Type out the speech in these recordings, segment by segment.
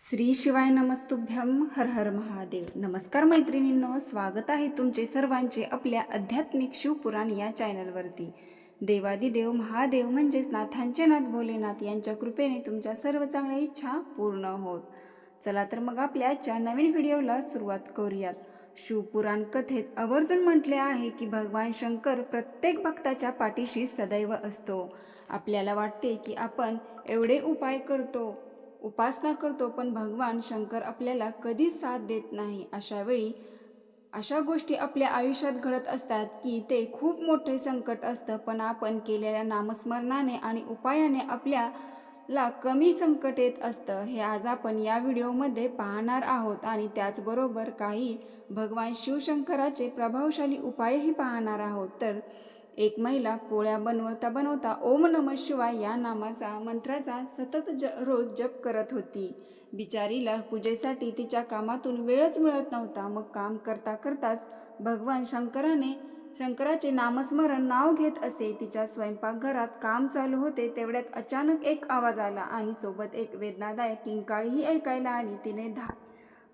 श्री शिवाय नमस्तुभ्यम हर हर महादेव. नमस्कार मैत्रिणींनो स्वागत आहे तुमचे सर्वांचे आपल्या आध्यात्मिक शिवपुराण या चॅनलवरती. देवादिदेव महादेव म्हणजेच नाथांचे नाथ भोलेनाथ यांच्या कृपेने तुमच्या सर्व चांगल्या इच्छा पूर्ण होत. चला तर मग आपल्या आजच्या नवीन व्हिडिओला सुरुवात करूयात. शिवपुराण कथेत आवर्जून म्हटले आहे की भगवान शंकर प्रत्येक भक्ताच्या पाठीशी सदैव असतो. आपल्याला वाटते की आपण एवढे उपाय करतो. उपासना करतो पण भगवान शंकर आपल्याला कधीच साथ देत नाही. अशा वेळी अशा गोष्टी आपल्या आयुष्यात घडत असतात की ते खूप मोठे संकट असतं पण आपण केलेल्या नामस्मरणाने आणि उपायाने आपल्याला कमी संकट येत असतं. हे आज आपण या व्हिडिओमध्ये पाहणार आहोत आणि त्याचबरोबर काही भगवान शिवशंकराचे प्रभावशाली उपायही पाहणार आहोत. तर एक महिला पोळ्या बनवता बनवता ओम नम शिवाय या नामाचा मंत्राचा सतत ज रोज जप करत होती. बिचारीला पूजेसाठी तिच्या कामातून वेळच मिळत नव्हता. मग काम करता करताच भगवान शंकराने शंकराचे नामस्मरण नाव घेत असे तिच्या स्वयंपाकघरात काम चालू होते तेवढ्यात अचानक एक आवाज आला आणि सोबत एक वेदनादायक किंकाळीही ऐकायला आली. तिने धा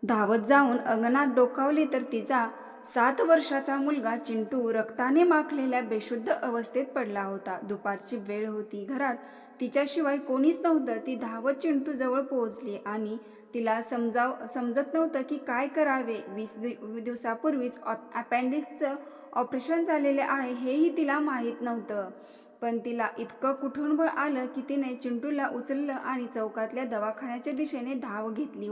धावत जाऊन अंगणात डोकावली तर तिचा सात वर्षाचा मुलगा चिंटू रक्ताने माखलेल्या बेशुद्ध अवस्थेत पडला होता. दुपारची वेळ होती घरात. तिच्याशिवाय कोणीच नव्हतं. ती धावत चिंटू जवळ पोहोचली आणि तिला समजाव समजत नव्हतं की काय करावे. वीस दि दिवसापूर्वीच अपेंडिक्सचं ऑपरेशन झालेले आहे हेही तिला माहीत नव्हतं. पण तिला इतकं कुठून बळ आलं की तिने चिंटूला उचललं आणि चौकातल्या दवाखान्याच्या दिशेने धाव घेतली.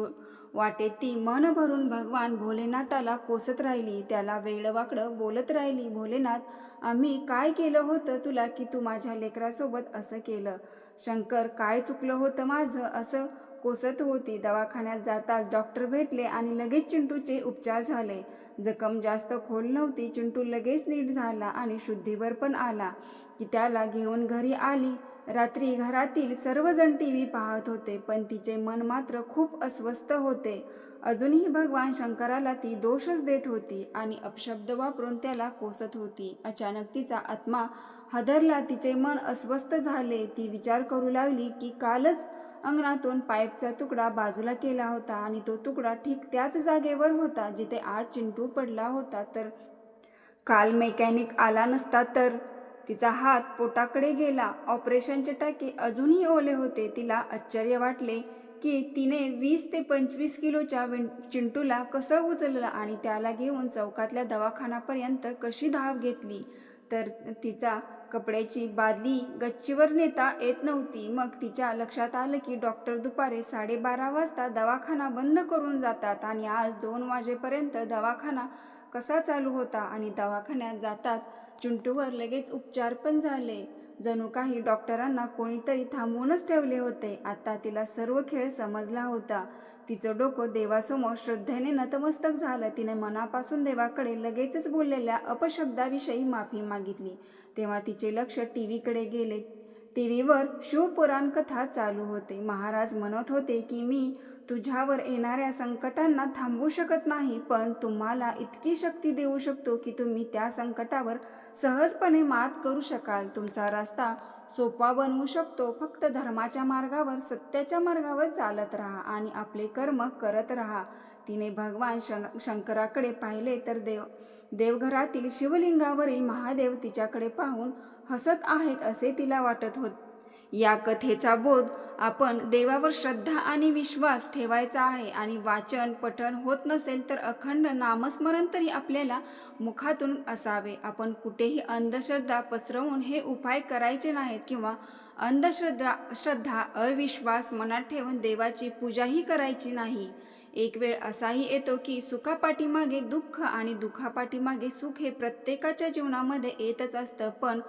वाटेत ती मन भरून भगवान भोलेनाथाला कोसत राहिली. त्याला वेळवाकडं बोलत राहिली भोलेनाथ आम्ही काय केलं होतं तुला की तू माझ्या लेकरासोबत असं केलं? शंकर काय चुकलं होतं माझं असं कोसत होती. दवाखान्यात जाताच डॉक्टर भेटले आणि लगेच चिंटूचे उपचार झाले. जखम जास्त खोल नव्हती. चिंटू लगेच नीट झाला आणि शुद्धीवर पण आला. की त्याला घेऊन घरी आली. रात्री घरातील सर्वजण टी व्ही पाहत होते पण तिचे मन मात्र खूप अस्वस्थ होते. अजूनही भगवान शंकराला ती दोषच देत होती आणि अपशब्द वापरून त्याला कोसत होती. अचानक तिचा आत्मा हदरला तिचे मन अस्वस्थ झाले. ती विचार करू लागली की कालच अंगणातून पाईपचा तुकडा बाजूला केला होता आणि तो तुकडा ठीक त्याच जागेवर होता जिथे आज चिंटू पडला होता. तर काल मेकॅनिक आला नसता तर तिचा हात पोटाकडे गेला. ऑपरेशनचे टाके अजूनही ओले होते. तिला आश्चर्य वाटले की तिने वीस ते पंचवीस किलोच्या विं चिंटूला कसं उचललं आणि त्याला घेऊन चौकातल्या दवाखानापर्यंत कशी धाव घेतली? तर तिचा कपड्याची बादली गच्चीवर नेता येत नव्हती. मग तिच्या लक्षात आलं की डॉक्टर दुपारी साडेबारा वाजता दवाखाना बंद करून जातात आणि आज दोन वाजेपर्यंत दवाखाना कसा चालू होता आणि दवाखान्यात जातात चिंटूवर लगेच उपचार पण झाले. जणू काही डॉक्टरांना कोणीतरी थांबवूनच ठेवले होते. आता तिला सर्व खेळ समजला होता. तिचं डोकं देवासमोर श्रद्धेने नतमस्तक झालं. तिने मनापासून देवाकडे लगेचच बोललेल्या अपशब्दाविषयी माफी मागितली. तेव्हा तिचे लक्ष टी व्हीकडे गेले. टी व्हीवर शिवपुराण कथा चालू होते. महाराज म्हणत होते की मी तुझ्यावर येणाऱ्या संकटांना थांबवू शकत नाही पण तुम्हाला इतकी शक्ती देऊ शकतो की तुम्ही त्या संकटावर सहजपणे मात करू शकाल. तुमचा रस्ता सोपा बनवू शकतो. फक्त धर्माच्या मार्गावर सत्याच्या मार्गावर चालत राहा आणि आपले कर्म करत राहा. तिने भगवान शं शंकराकडे पाहिले तर देव देवघरातील शिवलिंगावरील महादेव तिच्याकडे पाहून हसत आहेत असे तिला वाटत होत या कथेचा बोध आपण देवावर श्रद्धा आणि विश्वास ठेवायचा आहे आणि वाचन पठण होत नसेल तर अखंड नामस्मरण तरी आपल्याला मुखातून असावे. आपण कुठेही अंधश्रद्धा पसरवून हे उपाय करायचे नाहीत किंवा अंधश्रद्धा श्रद्धा अविश्वास मनात ठेवून देवाची पूजाही करायची नाही. एक वेळ असाही येतो की सुखापाठीमागे दुःख आणि दुःखापाठीमागे सुख हे प्रत्येकाच्या जीवनामध्ये येतच असतं. पण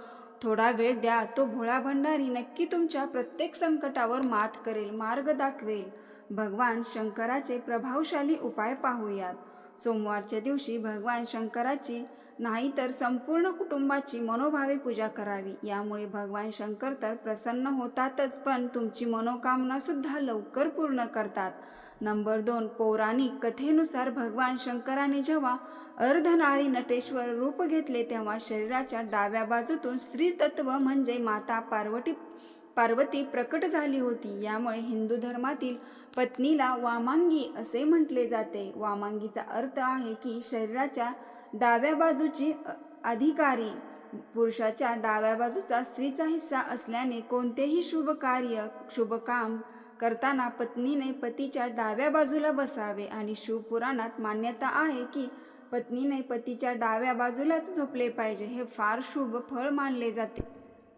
थोडा वेळ द्या तो भोळा भंडारी नक्की तुमच्या प्रत्येक संकटावर मात करेल मार्ग दाखवेल. भगवान शंकराचे प्रभावशाली उपाय पाहूयात. सोमवारच्या दिवशी भगवान शंकराची नाही तर संपूर्ण कुटुंबाची मनोभावे पूजा करावी. यामुळे भगवान शंकर तर प्रसन्न होतातच पण तुमची मनोकामनासुद्धा लवकर पूर्ण करतात. नंबर दोन पौराणिक कथेनुसार भगवान शंकराने जेव्हा अर्धनारी नटेश्वर रूप घेतले तेव्हा शरीराच्या डाव्या बाजूतून स्त्री तत्व म्हणजे माता पार्वती पार्वती प्रकट झाली होती. यामुळे हिंदू धर्मातील पत्नीला वामांगी असे म्हटले जाते. वामांगीचा अर्थ आहे की शरीराच्या डाव्या बाजूची अधिकारी. पुरुषाच्या डाव्या बाजूचा स्त्रीचा हिस्सा असल्याने कोणतेही शुभ कार्य शुभ काम करताना पत्नीने पतीच्या डाव्या बाजूला बसावे आणि शिवपुराणात मान्यता आहे की पत्नीने पतीच्या डाव्या बाजूलाच झोपले पाहिजे हे फार शुभ फळ मानले जाते.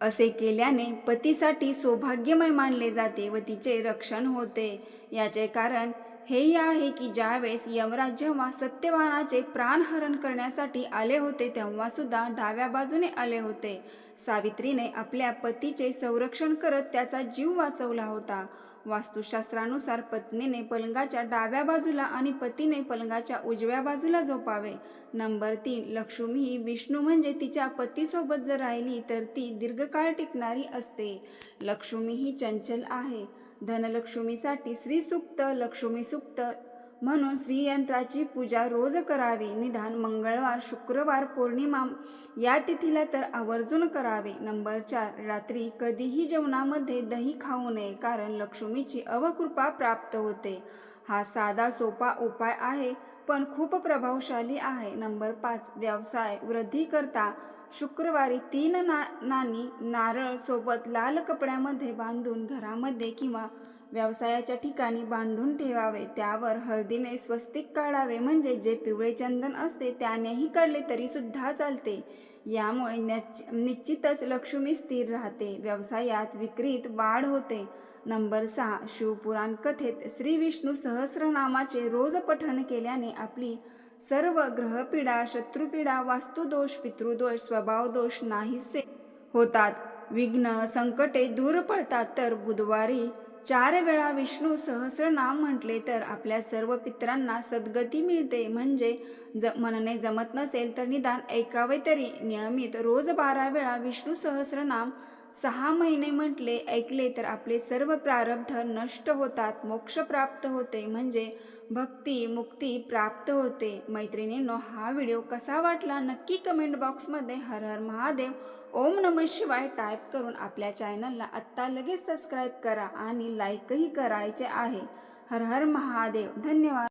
असे केल्याने पतीसाठी सौभाग्यमय मानले जाते व तिचे रक्षण होते. याचे कारण हेही आहे की ज्यावेळेस यमराज जेव्हा सत्यवानाचे प्राणहरण करण्यासाठी आले होते तेव्हासुद्धा डाव्या बाजूने आले होते. सावित्रीने आपल्या पतीचे संरक्षण करत त्याचा जीव वाचवला होता. वास्तुशास्त्रानुसार पत्नीने पलंगाच्या डाव्या बाजूला आणि पतीने पलंगाच्या उजव्या बाजूला झोपावे. नंबर तीन लक्ष्मी ही विष्णू म्हणजे तिच्या पतीसोबत जर राहिली तर ती दीर्घकाळ टिकणारी असते. लक्ष्मी ही चंचल आहे. धनलक्ष्मीसाठी श्रीसुक्त लक्ष्मी सुक्त म्हणून श्रीयंत्राची पूजा रोज करावी. निदान मंगळवार शुक्रवार पौर्णिमा या तिथीला तर आवर्जून करावे. नंबर चार रात्री कधीही जेवणामध्ये दही खाऊ नये कारण लक्ष्मीची अवकृपा प्राप्त होते. हा साधा सोपा उपाय आहे पण खूप प्रभावशाली आहे. नंबर पाच व्यवसाय. वृद्धी करता शुक्रवारी तीन ना नाणी नारळ सोबत लाल कपड्यामध्ये बांधून घरामध्ये किंवा व्यवसायाच्या ठिकाणी बांधून ठेवावे त्यावर हळदीने स्वस्तिक काढावे म्हणजे जे पिवळे चंदन असते त्यानेही काढले तरी सुद्धा चालते. यामुळे निश्चितच लक्ष्मी स्थिर राहते व्यवसायात विक्रीत वाढ होते. नंबर सहा शिवपुराण कथेत श्री विष्णू सहस्रनामाचे रोज पठन केल्याने आपली सर्व ग्रहपीडा शत्रुपीडा वास्तुदोष पितृदोष स्वभावदोष नाहीसे होतात. विघ्न संकटे दूर पडतात तर बुधवारी चार वेळा विष्णू सहस्रनाम म्हटले तर आपल्या सर्व पित्रांना सद्गती मिळते. म्हणजे ज मनने जमत नसेल तर निदान ऐकावे तरी. नियमित रोज बारा वेळा विष्णू सहस्रनाम सहा महिने म्हटले ऐकले तर आपले सर्व प्रारब्ध नष्ट होतात मोक्ष प्राप्त होते. म्हणजे भक्ती मुक्ती प्राप्त होते. मैत्रिणींनो हा व्हिडिओ कसा वाटला नक्की कमेंट बॉक्समध्ये हर हर महादेव ओम नम शिवाय टाईप करून आपल्या चॅनलला आत्ता लगेच सबस्क्राईब करा आणि लाईकही करायचे आहे. हर हर महादेव धन्यवाद.